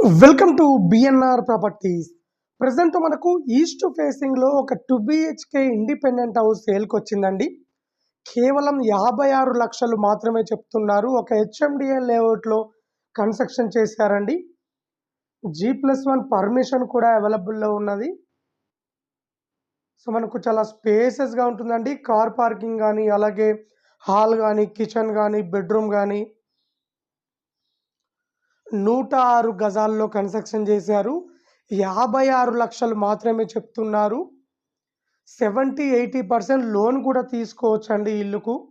Welcome to BNR properties present మనకు east ఫేసింగ్లో ఒక టూ బిహెచ్కే ఇండిపెండెంట్ హౌస్ సేల్కి వచ్చిందండి. కేవలం యాభై ఆరు లక్షలు మాత్రమే చెప్తున్నారు. ఒక హెచ్ఎండిఏ లేఅవుట్లో కన్స్ట్రక్షన్ చేశారండి. జీ ప్లస్ వన్ పర్మిషన్ కూడా అవైలబుల్లో ఉన్నది. సో మనకు చాలా స్పేసెస్గా ఉంటుందండి. కార్ పార్కింగ్ కానీ అలాగే హాల్ కానీ కిచెన్ కానీ బెడ్రూమ్ కానీ నూట ఆరు గజాల్లో కన్స్ట్రక్షన్ చేశారు. యాభై ఆరు లక్షలు మాత్రమే చెప్తున్నారు. సెవెంటీ ఎయిటీ పర్సెంట్ లోన్ కూడా తీసుకోవచ్చండి ఇల్లుకు.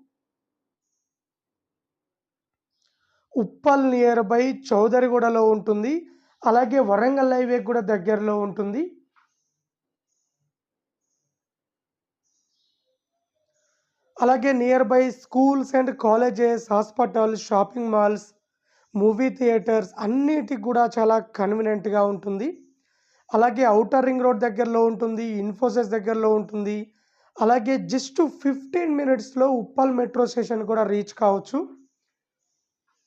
ఉప్పల్ నియర్ బై చౌదరిగూడలో ఉంటుంది. అలాగే వరంగల్ హైవే కూడా దగ్గరలో ఉంటుంది. అలాగే near by schools and colleges hospitals shopping malls movie theatres అన్నిటికి కూడా చాలా కన్వీనియంట్గా ఉంటుంది. అలాగే అవుటర్ రింగ్ రోడ్ దగ్గరలో ఉంటుంది ఇన్ఫోసిస్ దగ్గరలో ఉంటుంది. అలాగే జస్ట్ ఫిఫ్టీన్ మినిట్స్లో ఉప్పల్ మెట్రో స్టేషన్ కూడా రీచ్ కావచ్చు.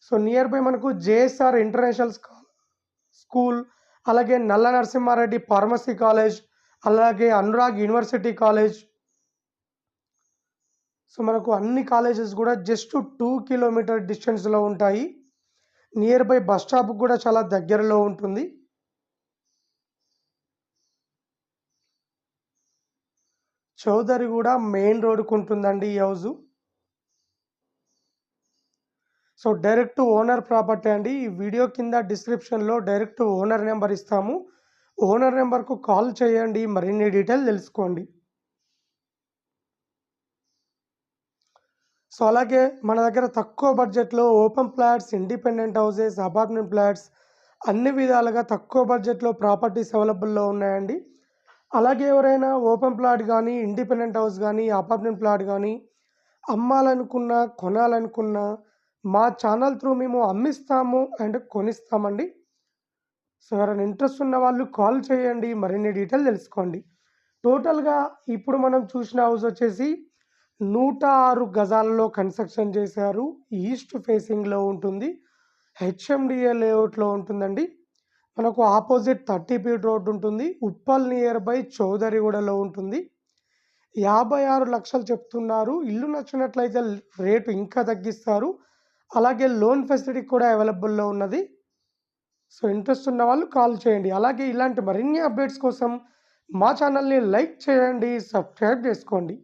సో నియర్ బై మనకు జేఎస్ఆర్ ఇంటర్నేషనల్ స్కూల్ అలాగే నల్ల నరసింహారెడ్డి ఫార్మసీ కాలేజ్ అలాగే అనురాగ్ యూనివర్సిటీ కాలేజ్. సో మనకు అన్ని కాలేజెస్ కూడా జస్ట్ టూ కిలోమీటర్ డిస్టెన్స్లో ఉంటాయి. నియర్ బై బస్ స్టాప్ కూడా చాలా దగ్గరలో ఉంటుంది. చౌదరి కూడా మెయిన్ రోడ్కు ఉంటుందండి ఈ house. So direct owner property అండి. ఈ వీడియో కింద డిస్క్రిప్షన్లో డైరెక్ట్ ఓనర్ నెంబర్ ఇస్తాము. ఓనర్ నెంబర్కు కాల్ చేయండి. మరిన్ని డీటెయిల్ తెలుసుకోండి. సో అలాగే మన దగ్గర తక్కువ బడ్జెట్లో open flats independent houses apartment flats అన్ని విధాలుగా తక్కువ బడ్జెట్లో ప్రాపర్టీస్ అవైలబుల్లో ఉన్నాయండి. అలాగే ఎవరైనా ఓపెన్ ప్లాట్ కానీ ఇండిపెండెంట్ హౌస్ కానీ అపార్ట్మెంట్ ప్లాట్ కానీ అమ్మాలనుకున్నా కొనాలనుకున్నా మా ఛానల్ త్రూ మేము అమ్మిస్తాము అండ్ కొనిస్తామండి. సో ఎవరైనా ఇంట్రెస్ట్ ఉన్న వాళ్ళు కాల్ చేయండి మరిన్ని డీటెయిల్ తెలుసుకోండి. టోటల్గా ఇప్పుడు మనం చూసిన హౌస్ వచ్చేసి నూట ఆరు గజాలలో కన్స్ట్రక్షన్ చేశారు. ఈస్ట్ ఫేసింగ్లో ఉంటుంది. హెచ్ఎండిఏ లేఅవుట్లో ఉంటుందండి. మనకు ఆపోజిట్ థర్టీ ఫీట్ రోడ్ ఉంటుంది. ఉప్పల్ నియర్ బై చౌదరిగూడలో ఉంటుంది. యాభై ఆరు లక్షలు చెప్తున్నారు. ఇల్లు నచ్చినట్లయితే రేటు ఇంకా తగ్గిస్తారు. అలాగే లోన్ ఫెసిలిటీ కూడా అవైలబుల్లో ఉన్నది. సో ఇంట్రెస్ట్ ఉన్న వాళ్ళు కాల్ చేయండి. అలాగే ఇలాంటి మరిన్ని అప్డేట్స్ కోసం మా ఛానల్ని లైక్ చేయండి సబ్స్క్రైబ్ చేసుకోండి.